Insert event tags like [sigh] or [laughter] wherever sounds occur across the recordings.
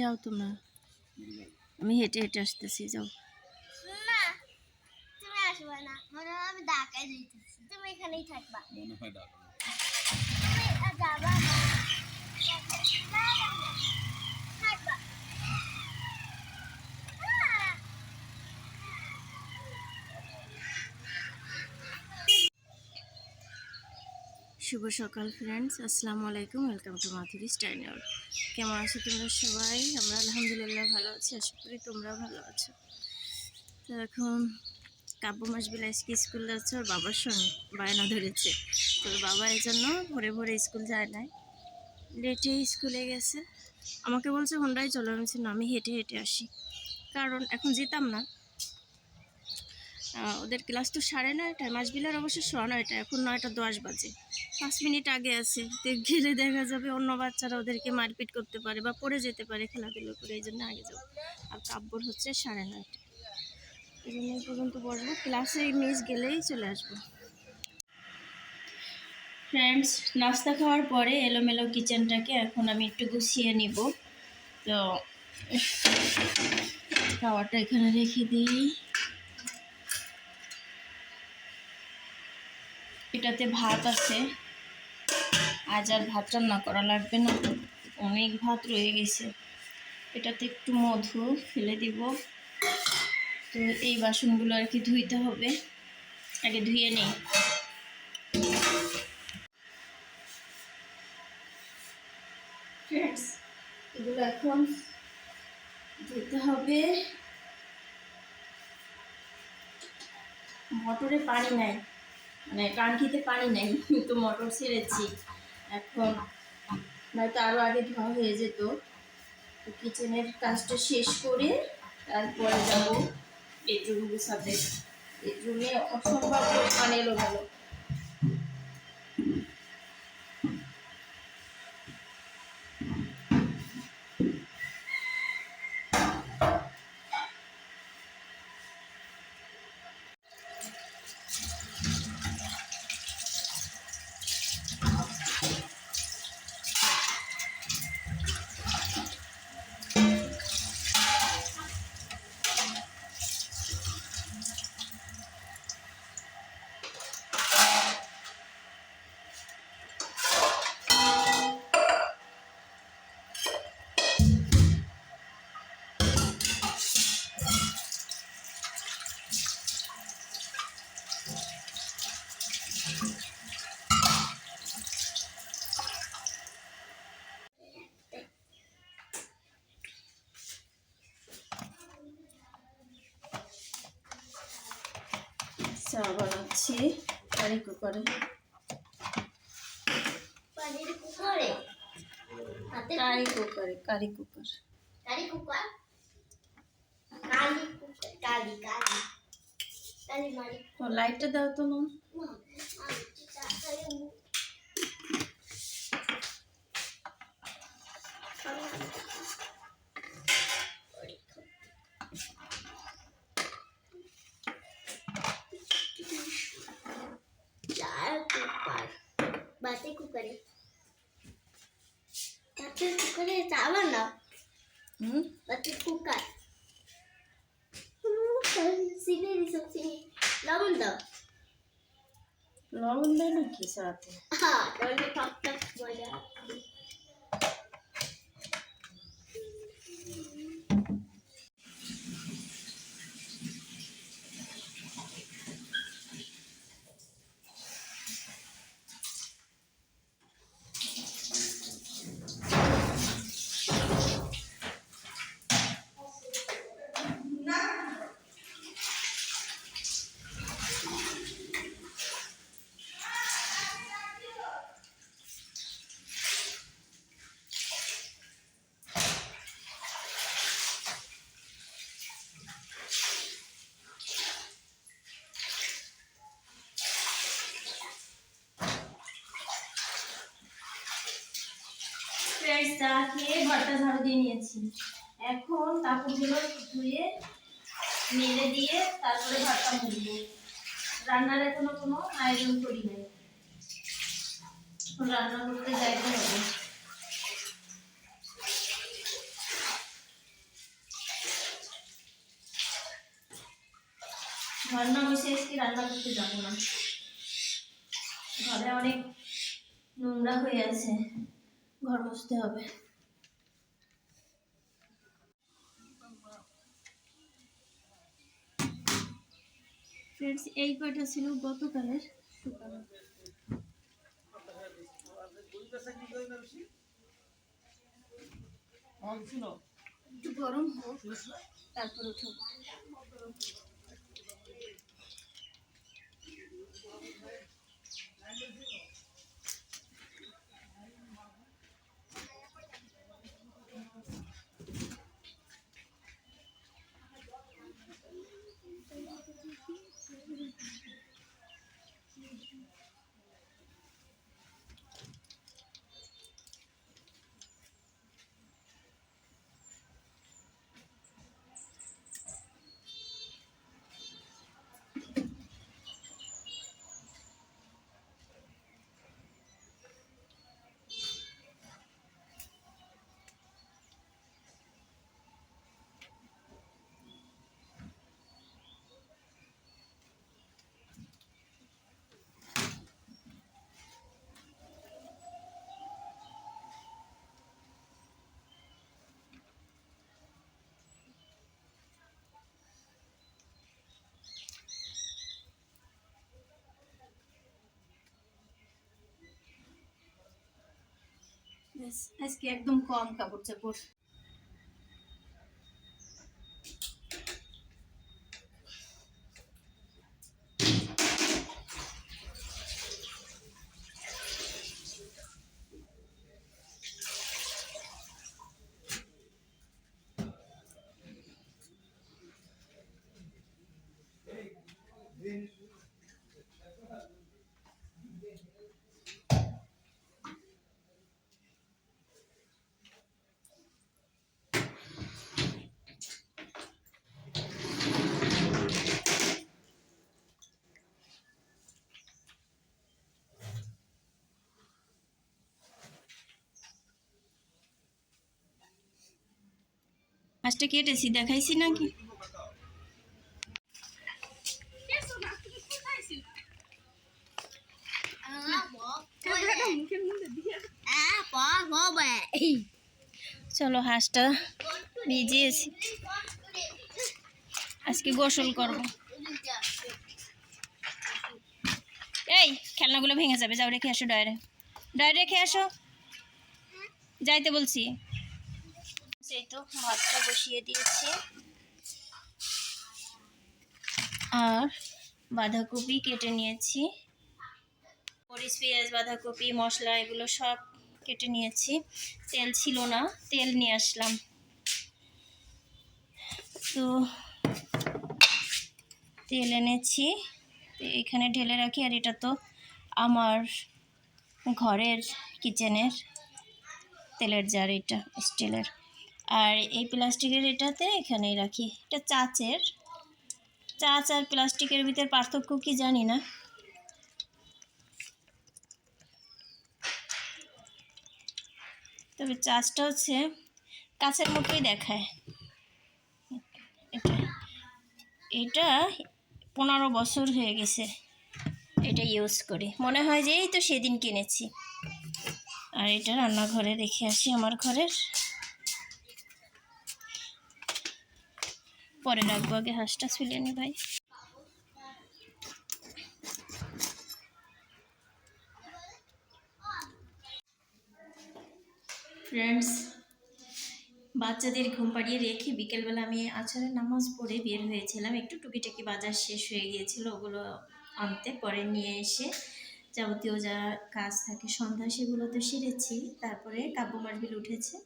যাও তোমরা। আমি হেঁটে হেঁটে আসতেছি যাও। না তুমি আসবে না। আমি ঢাকায় যাইতেছি তুমি এখানেই থাকবা। মনে হয় তুমি আর যাবা না থাকবা আহ! শুভ সকাল ফ্রেন্ডস আসসালামু আলাইকুম। ওয়েলকাম টু মাথুরি স্টাইনার কেমন আছো তোমরা সবাই? আমরা আলহামদুলিল্লাহ ভালো আছি। আশা করি তোমরাও ভালো আছো। তো এখন কাব্য মাস বেলা আজকে স্কুল যাচ্ছে, ওর বাবার সঙ্গে বায়না ধরেছে। তোর বাবা এই জন্য ভোরে ভোরে স্কুল যায় নাই। লেটে স্কুলে গেছে। আমাকে বলছে হোন্ডাই চলো। আমি না, আমি হেঁটে হেঁটে আসি। কারণ এখন যেতাম না। ওদের ক্লাস তো সাড়ে নয়টায়, মাসবিলার অবশ্য সোয়া নয়টা এখন নয়টা দশ বাজে। পাঁচ মিনিট আগে আছে গেলে দেখা যাবে অন্য বাচ্চারা ওদেরকে মারপিট করতে পারে বা পড়ে যেতে পারে খেলাধুলো করে, এই জন্য আগে যাব। আর কাব্যর হচ্ছে সাড়ে নয়টা। এই জন্য পর্যন্ত বসবো ক্লাসে মিস গেলেই চলে আসব। ফ্রেন্ডস নাস্তা খাওয়ার পরে এলোমেলো কিচেনটাকে এখন আমি একটু গুছিয়ে নিব। তো খাওয়াটা এখানে রেখে দিই। এটাতে ভাত আছে। আজ আর ভাত রান্না করা লাগবে না অনেক ভাত রয়ে গেছে। এটাতে একটু মধু ফেলে দিব। তো এই বাসনগুলো আর কি ধুইতে হবে। আগে ধুয়ে নিই। এগুলো এখন ধুতে হবে। মোটরে পানি নাই। মানে টাঙ্কিতে পানি নাই, তো মটর ছেড়েছি। এখন নয়তো আরও আগে ধোয়া হয়ে যেত। তো কিচেনের কাজটা শেষ করে তারপরে যাব বেডরুম গুছাতে বেডরুমে অসম্ভব পরিমাণে এলোমেলো। চা বানাচ্ছি। পানি কুকারে। কারি কুকারে? Curry cooker. Curry cooker? কালি লাইটটা দাও তো মা আমি চা খাই চার কুকার বাতে কুকারে বাতে কুকারে চা বানাও হুম বাতে কুকার চিনি দিছ চিনি লবণ দাও লবণ দেয় নাকি চাতে হ্যাঁ তাহলে টক টক মজা চা খেয়ে ঘরটা ঝাড়ু দিয়ে নিয়েছি। এখন কাপড়গুলো ধুয়ে, মেলে দিয়ে তারপরে ঘরটা মুড়ব রান্নার এখনও কোনো আয়োজন করি নাই। রান্না করতে যাইতে হবে। রান্না বসে আজকে রান্না করতে যাব না। ঘরে অনেক নোংরা হয়ে আছে। ঘর মুছতে হবে। ফ্রেন্ডস এই কয়টা ছিল? গতকালের শুকানো একটু গরম হোক তারপর আজকে একদম কম কাপড় চাপড় মাছটা কেটেছি দেখাইছি নাকি? চলো হাঁসটা ভিজিয়েছি। আজকে গোসল করব। এই, খেলনাগুলো ভেঙে যাবে, যাও রেখে আসো ডায়রে ডয়ারে রেখে আসো। যাইতে বলছি। এই তো ভাতটা বসিয়ে দিয়েছি। আর বাঁধাকপি কেটে নিয়েছি। মরিচ, পেঁয়াজ, বাঁধাকপি, মশলা, এগুলো সব কেটে নিয়েছি। তেল ছিল না, তেল নিয়ে আসলাম। তো তেল এনেছি। এখানে ঢেলে রাখি, আর এটা তো আমার ঘরের কিচেনের তেলের জার, এটা স্টিলের। আর এই প্লাস্টিকের এটাতে এখানেই রাখি। এটা চাচের। চাচ আর প্লাস্টিকের ভিতর পার্থক্য কি জানি না। তবে চাচটা হচ্ছে কাছের মতোই দেখায়। এটা এটা পনেরো বছর হয়ে গেছে এটা ইউজ করি। মনে হয় যে এই তো সেদিন কিনেছি। আর এটা রান্নাঘরে রেখে আসি আমার ঘরের। পরে রাখব, আগে হাঁসটা ছুলে নি ভাই। ফ্রেন্ডস বাচ্চাদের ঘুম পাড়িয়ে রেখে বিকেলবেলা আমি আছরের নামাজ পড়ে বের হয়েছিলাম। একটু টুকিটাকি বাজার শেষ হয়ে গিয়েছিল, ওগুলো আনতে। পরে নিয়ে এসে যাবতীয় যা কাজ থাকে সন্ধ্যা, সেগুলো তো সেরেছি। তারপরে কাব্য মার্বিল উঠেছে,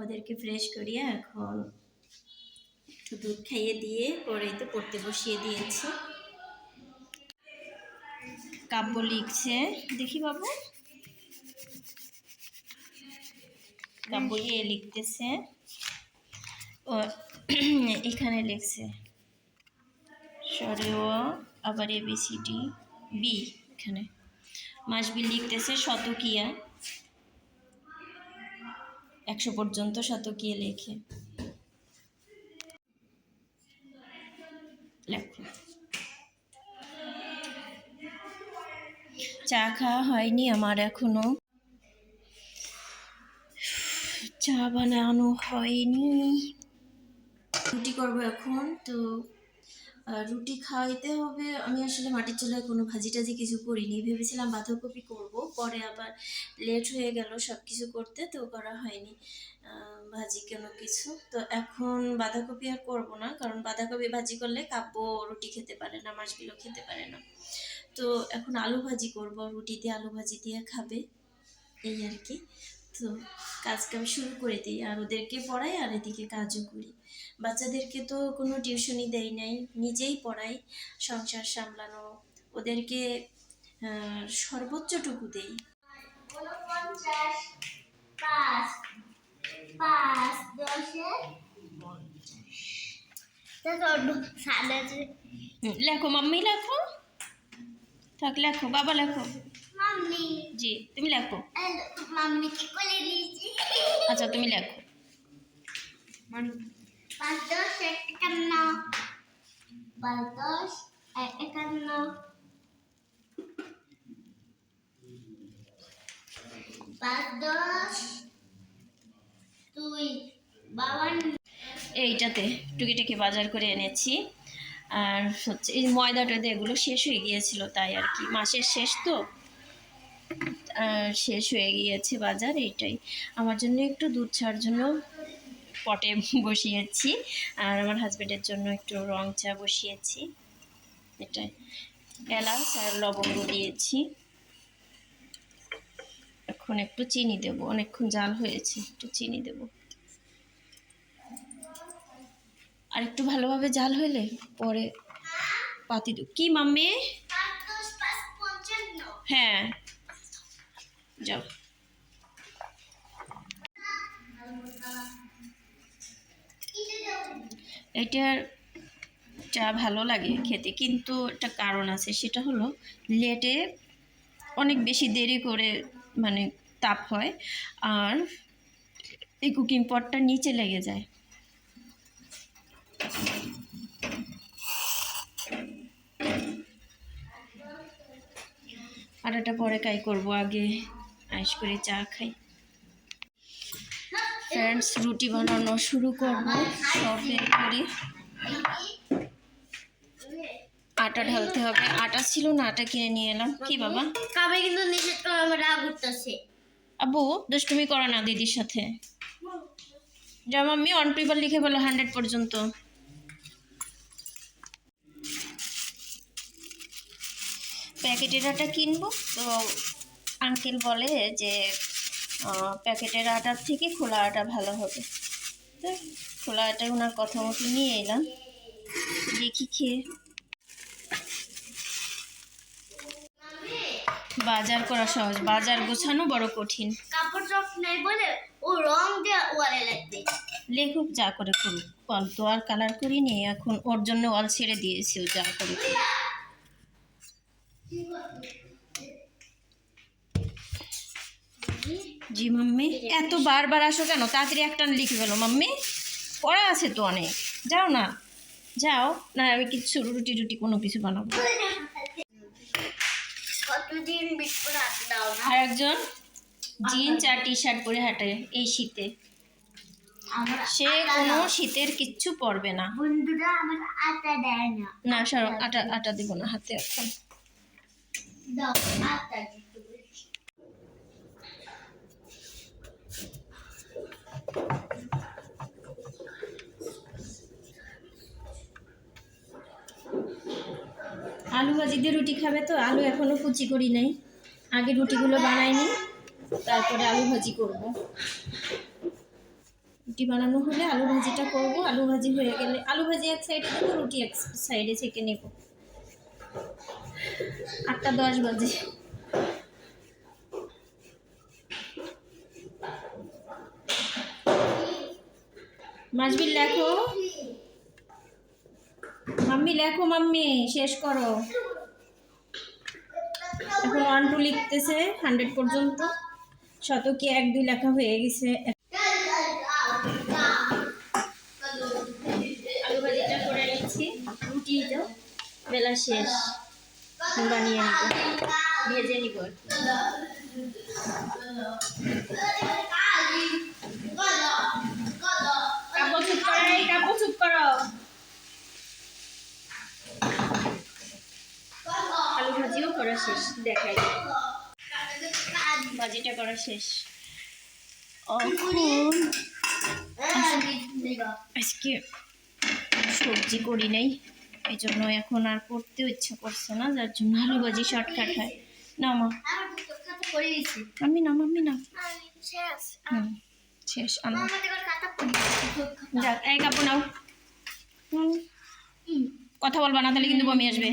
ওদেরকে ফ্রেশ করিয়ে এখন একটু দুধ খাইয়ে দিয়ে পরে তো পড়তে বসিয়ে দিয়েছি। কাব্য লিখছে। দেখি বাবু। কাব্য ইয়ে লিখতেছে। ও, এখানে লিখছে। সরে ও আবার A B C D B এখানে। মাসবি লিখতেছে শতকিয়া। একশো পর্যন্ত শতকিয়া লেখে। চা খাওয়া হয়নি আমার এখনও। চা বানানো হয়নি। রুটি করব এখন তো রুটি খাওয়াইতে হবে। আমি আসলে মাটির চুলায় কোনো ভাজি টাজি কিছু করিনি। ভেবেছিলাম বাঁধাকপি করব। পরে আবার লেট হয়ে গেল সব কিছু করতে, তো করা হয়নি ভাজি কোনো কিছু। তো এখন বাঁধাকপি আর করব না, কারণ বাঁধাকপি ভাজি করলে কাব্য রুটি খেতে পারে না, মাছগুলো খেতে পারে না। তো এখন আলু ভাজি করব, রুটি দিয়ে আলু ভাজি দিয়ে খাবে, এই আর কি। তো কাজটা আমি শুরু করে দিই, আর ওদেরকে পড়াই, আর এদিকে কাজও করি। বাচ্চাদেরকে তো কোনো টিউশনই দেই নাই নিজেই পড়াই সংসার সামলানো ওদেরকে সর্বোচ্চটুকু দেই পাঁচ পাঁচ দশে। সাদা লেখো মাম্মি লেখো। থাক লেখো বাবা লেখো। মাম্মি। জি তুমি লেখো। মাম্মিকে কোলে আচ্ছা তুমি লেখো। দশ একান্ন বাবান্ন এইটাতে টুকিটাকি বাজার করে এনেছি। আর হচ্ছে এই ময়দা টয়দা এগুলো শেষ হয়ে গিয়েছিল তাই আর কি। মাসের শেষ তো। শেষ হয়ে গিয়েছে বাজার, এইটাই। আমার জন্য একটু দুধ ছাড়ার জন্য পটে [laughs] বসিয়েছি। আর আমার হাজব্যান্ডের জন্য একটু রং চা বসিয়েছি। এটাই এলাচ আর লবঙ্গ দিয়েছি। এখন একটু চিনি দেবো। অনেকক্ষণ জাল হয়েছে একটু চিনি দেবো। আর একটু ভালোভাবে জাল হইলে পরে পাতি দেব। কি মাম্মি? হ্যাঁ। যাও। এটার চা ভালো লাগে খেতে, কিন্তু একটা কারণ আছে, সেটা হলো লেটে অনেক বেশি দেরি করে মানে তাপ হয় আর এই কুকিং পটটা নিচে লেগে যায়। আর এটা পরে কাই করব, আগে আইস করে চা খাই। ফ্রেন্ডস রুটি বানানো শুরু করব সব বের করি। আটা ঢালতে হবে। আটা ছিল না আটা কিনে নিয়ে এলাম। কি বাবা? কাবে কিন্তু নিষেধ করে আমার রাগ উঠতেছে। আবু দুষ্টুমি করো না দিদির সাথে। যা মাম্মি অন পেপার লিখে বলো হান্ড্রেড পর্যন্ত। প্যাকেটের আটা কিনবো? তো আঙ্কেল বলে যে প্যাকেটের আটার থেকে খোলা আটা ভালো হবে। তো খোলা আটা ওনার কথা মতো নিয়ে এলাম। দেখি খেয়ে। বাজার করা সহজ বাজার গোছানো বড় কঠিন। কাপড় নাই বলে ও রং দিয়ে ওয়ালে লাগবে লেখক যা করে করুক তো আর কালার করিনি এখন ওর জন্য ওয়াল ছেড়ে দিয়েছি ও যা করে জি মাম্মি। এত বারবার আসো কেন? তাড়াতাড়ি একটা লিখে গেলো মাম্মি। পড়া আছে তো অনেক। যাও না। যাও না আমি কিছু রুটি টুটি কোনো কিছু বানাবো। আর একজন জিন্স আর টি শার্ট পরে হাঁটে এই শীতে। সে কোনো শীতের কিচ্ছু পরবে না। বন্ধুরা আমার আটা দেয় না। না সর আটা আটা দিব না হাতে এখন দাও আটা দিতে বলছি। আলু ভাজি দিয়ে রুটি খাবে তো? আলু এখনও কুচি করি নাই। আগে রুটিগুলো বানাইনি, তারপরে আলু ভাজি করব। রুটি বানানো হলে আলু ভাজিটা করব। আলু ভাজি হয়ে গেলে, আলু ভাজি এক সাইডে দেবো রুটি এক সাইডে ছেঁকে নেব। আটটা দশ বাজে। মাসবিল, লেখো। মাম্মি লেখো মাম্মি, শেষ করো। এখন ওয়ান টু লিখতেছে হান্ড্রেড পর্যন্ত। শতকে এক, দুই লেখা হয়ে গেছে। করে নিচ্ছি। বেলা শেষ। বানিয়ে নিব। ভেজে নিব আর কি। কাপড় চুপ করো এই কাপড় চুপ করো আলু ভাজিও করা শেষ দেখাই। ভাজিটা করা শেষ। আজকে সবজি করি নাই এই জন্য এখন আর করতেও ইচ্ছা করছে না যার জন্য আলু ভাজি শর্টকাট হয়। না মা। আমি না মাম্মি না। শেষ আনো যাক এই কাপড় নাও। হুম। কথা বলবা না তাহলে কিন্তু বমি আসবে।